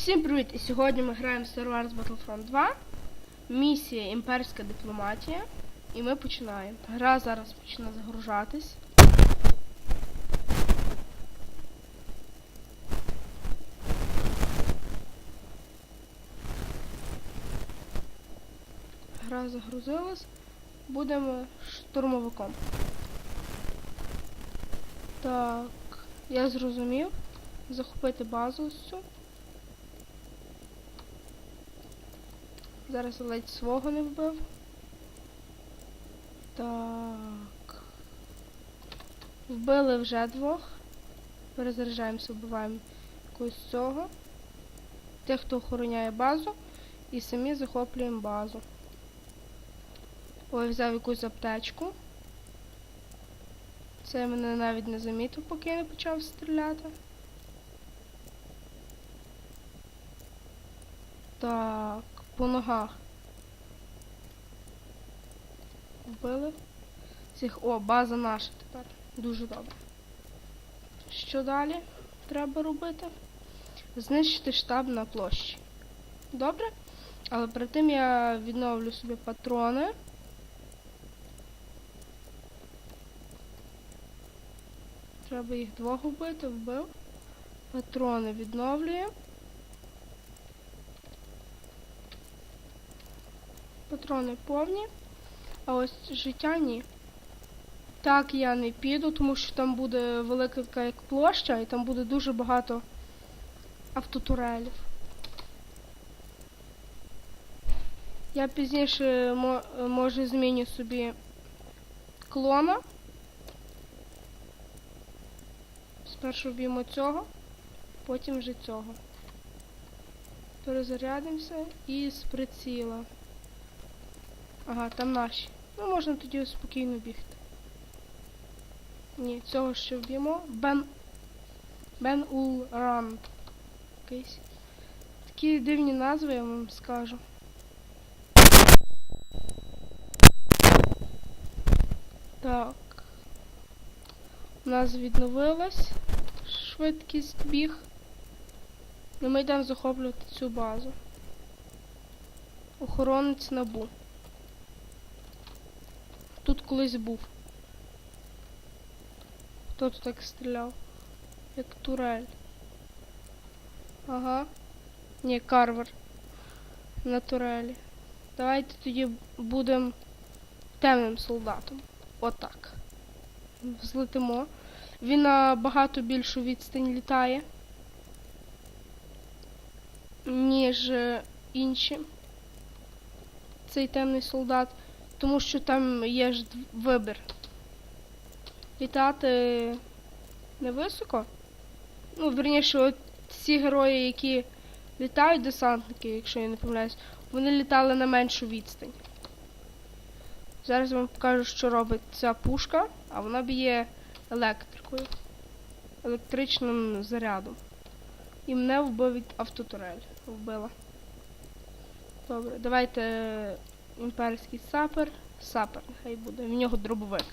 Всім привіт! І сьогодні ми граємо в Star Wars Battlefront 2. Місія імперська дипломатія. І ми починаємо. Гра зараз почне загружатись. Гра загрузилась. Будемо штурмовиком. Так, я зрозумів. Захопити базу цю. Зараз ледь свого не вбив. Так. Вбили вже двох. Перезаряджаємося, вбиваємо якогось цього. Тих, хто охороняє базу. І самі захоплюємо базу. Ой, взяв якусь аптечку. Це мене навіть не замітив, поки я не почав стріляти. Так, по ногах. Вбили. Цих. О, база наша тепер. Дуже добре. Що далі треба робити? Знищити штаб на площі. Добре? Але перед тим я відновлю собі патрони. Треба їх двох вбити, вбив. Патрони відновлюємо. Патрони повні, а ось життя ні. Так я не піду, тому що там буде велика як площа, і там буде дуже багато автотурелів. Я пізніше мо може зміню собі клона. Спершу вб'ємо цього, потім вже цього. Перезарядимося і з приціла. Ага, там наші. Ну, можна тоді спокійно бігти. Ні, цього ще вб'ємо. Бен. Бен Ул Ран. Якийсь. Такі дивні назви, я вам скажу. Так. У нас відновилась швидкість біг. І ми йдемо захоплювати цю базу. Охоронець набу. Тут колись був. Хто тут так стріляв? Як турель. Ага. Ні, карвер. На турелі. Давайте тоді будемо темним солдатом. Отак. Взлетимо. Він на багато більшу відстань літає, ніж е, інші. Цей темний солдат. Тому що там є ж вибір. Літати невисоко. Ну, верніше, от ці герої, які літають, десантники, якщо я не помиляюсь, вони літали на меншу відстань. Зараз я вам покажу, що робить ця пушка, а вона б'є електрикою. Електричним зарядом. І мене вбив від автотурель. Вбила. Добре, давайте імперський сапер. Сапер, нехай буде. В нього дробовик.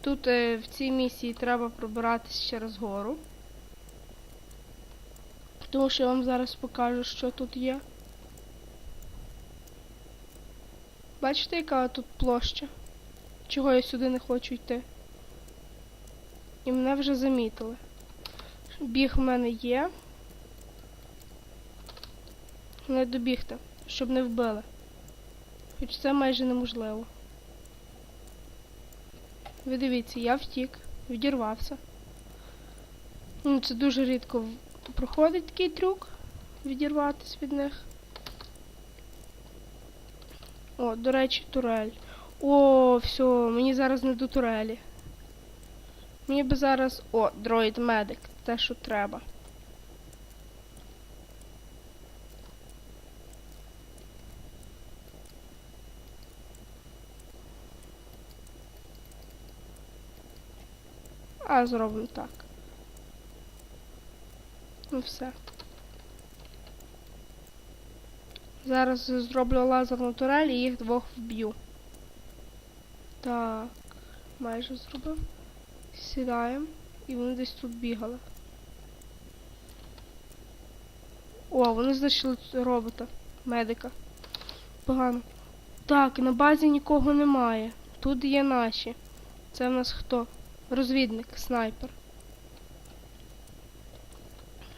Тут е, в цій місії треба пробиратися через гору. Тому що я вам зараз покажу, що тут є. Бачите, яка тут площа? Чого я сюди не хочу йти? І мене вже замітили. Біг в мене є. Не добігти, щоб не вбили. Хоч це майже неможливо. Ви дивіться, я втік, відірвався. Ну, це дуже рідко проходить такий трюк відірватися від них. О, до речі, турель. О, все, мені зараз не до турелі. Мені би зараз... О, дроїд медик. Те, що треба. А, зробимо так. Ну все. Зараз зроблю лазерну турель і їх двох вб'ю. Так, майже зробив. Сідаємо. І вони десь тут бігали. О, вони знайшли робота, медика. Погано. Так, на базі нікого немає. Тут є наші. Це в нас хто? Розвідник, снайпер.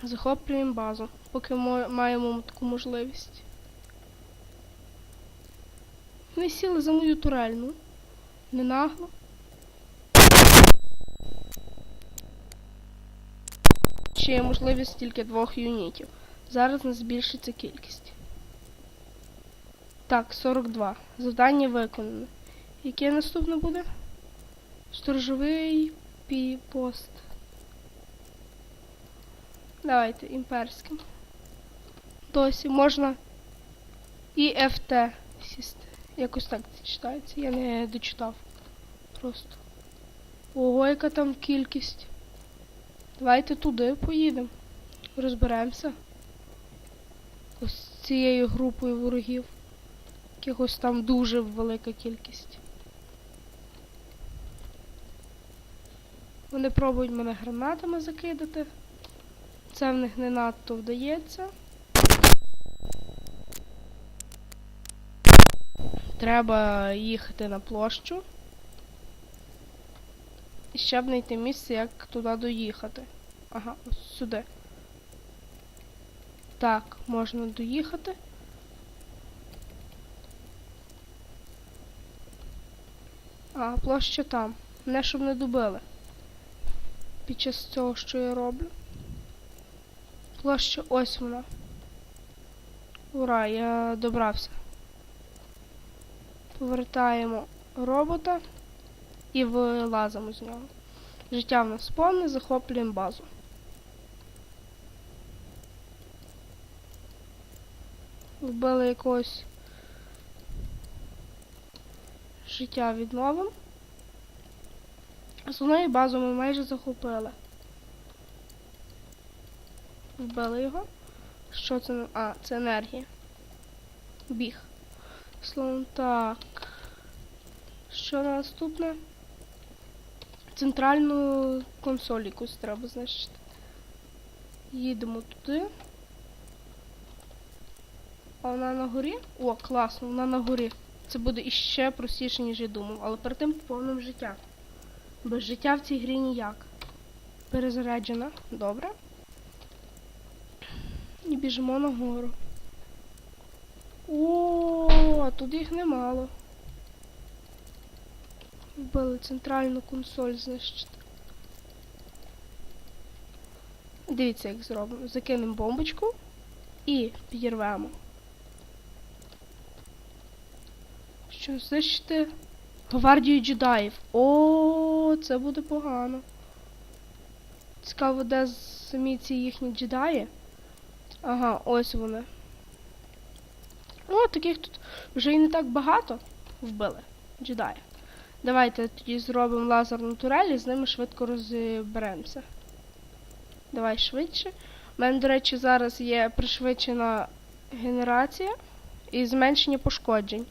Захоплюємо базу, поки мо- маємо таку можливість. Вони сіли за мою турель, ну. Не нагло. Ще є можливість тільки двох юнітів. Зараз не збільшиться кількість. Так, 42. Завдання виконане. Яке наступне буде? Сторожовий пі- пост. Давайте імперським. Досі можна і ФТ сісти. Якось так це читається. Я не дочитав. Просто. Ого, яка там кількість. Давайте туди поїдемо. Розберемося. Ось з цією групою ворогів. Якихось там дуже велика кількість. Вони пробують мене гранатами закидати. Це в них не надто вдається. Треба їхати на площу. І ще знайти місце, як туди доїхати. Ага, ось сюди. Так, можна доїхати. А, площа там. Мене щоб не добили. Під час цього, що я роблю. Площа ось вона. Ура, я добрався. Повертаємо робота і вилазимо з нього. Життя в нас повне, захоплюємо базу. Вбили якогось життя відновимо. Основною базу ми майже захопили. Вбили його. Що це? А, це енергія. Біг. Словом так. Що наступне? Центральну консоль якусь треба знищити. Їдемо туди. А вона на горі? О, класно, вона на горі. Це буде іще простіше, ніж я думав, але перед тим повним життя. Без життя в цій грі ніяк. Перезаряджена. Добре. І біжимо нагору. О, а тут їх немало. Вбили центральну консоль знищити. Дивіться, як зробимо. Закинемо бомбочку і підірвемо. Що, знищити гвардію джедаїв. О, це буде погано. Цікаво, де самі ці їхні джедаї. Ага, ось вони. О, таких тут вже і не так багато вбили джедаїв. Давайте тоді зробимо лазерну турель і з ними швидко розберемося. Давай швидше. У мене, до речі, зараз є пришвидшена генерація і зменшення пошкоджень.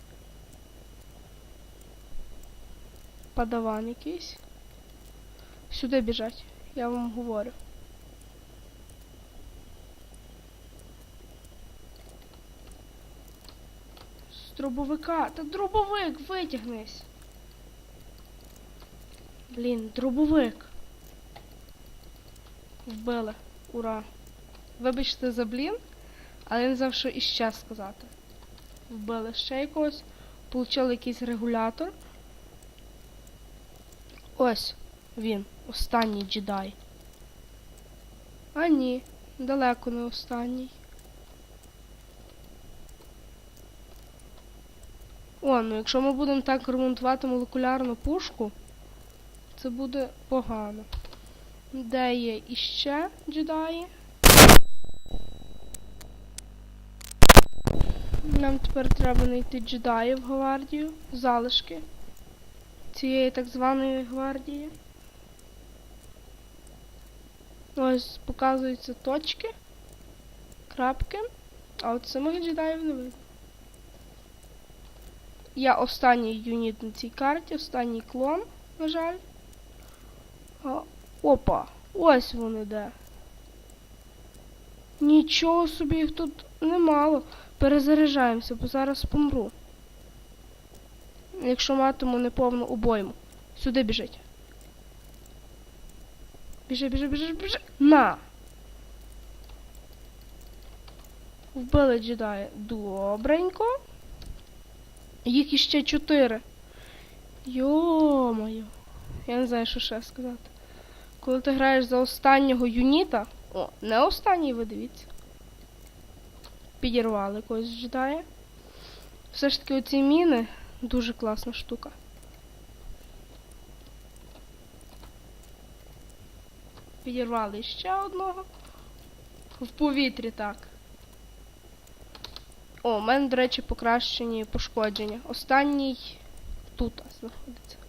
Падаван якийсь. Сюди біжать, я вам говорю. З дробовика. Та дробовик, витягнись. Блін, дробовик. Вбили. Ура. Вибачте за блін, але я не знав, що іще сказати. Вбили ще якогось. Получили якийсь регулятор. Ось він, останній джедай. А ні, далеко не останній. О, ну якщо ми будемо так ремонтувати молекулярну пушку, це буде погано. Де є іще джедаї? Нам тепер треба знайти джедаїв гвардію, залишки цієї так званої гвардії. Ось показуються точки, крапки, а от самих джедаїв не видно. Я останній юніт на цій карті, останній клон, на жаль. Опа, ось вони де. Нічого собі їх тут немало. Перезаряджаємося, бо зараз помру. Якщо матиму неповну обойму. Сюди біжить. Біжи, біжи, біжи, біжи. На! Вбили джедая. Добренько. Їх іще чотири. Йо-моє. Я не знаю, що ще сказати. Коли ти граєш за останнього юніта. О, не останній, ви дивіться. Підірвали якогось джедая. Все ж таки оці міни дуже класна штука. Підірвали ще одного. В повітрі так. О, у мене, до речі, покращені пошкодження. Останній тут знаходиться.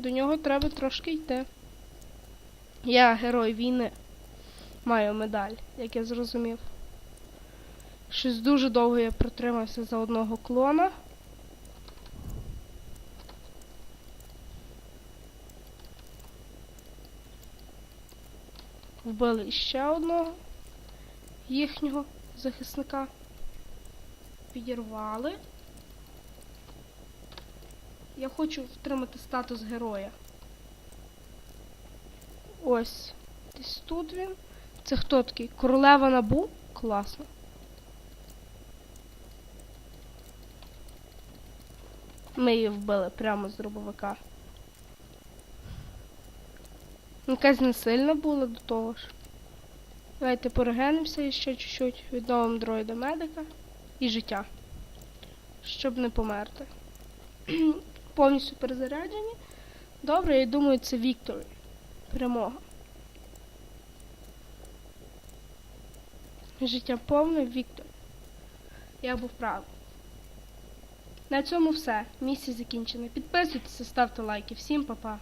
До нього треба трошки йти. Я герой війни. Маю медаль, як я зрозумів. Щось дуже довго я протримався за одного клона. Вбили ще одного їхнього захисника. Підірвали. Я хочу втримати статус героя. Ось. Десь тут він. Це хто такий? Королева Набу? Класно. Ми її вбили прямо з дробовика. Якась не сильна була до того ж. Давайте порегенимося ще чуть-чуть, відновимо дроїда медика і життя. Щоб не померти. Повністю перезаряджені. Добре, я думаю, це Вікторі. Перемога. Життя повне Віктор. Я був правий. На цьому все. Місія закінчена. Підписуйтесь, ставте лайки. Всім па-па.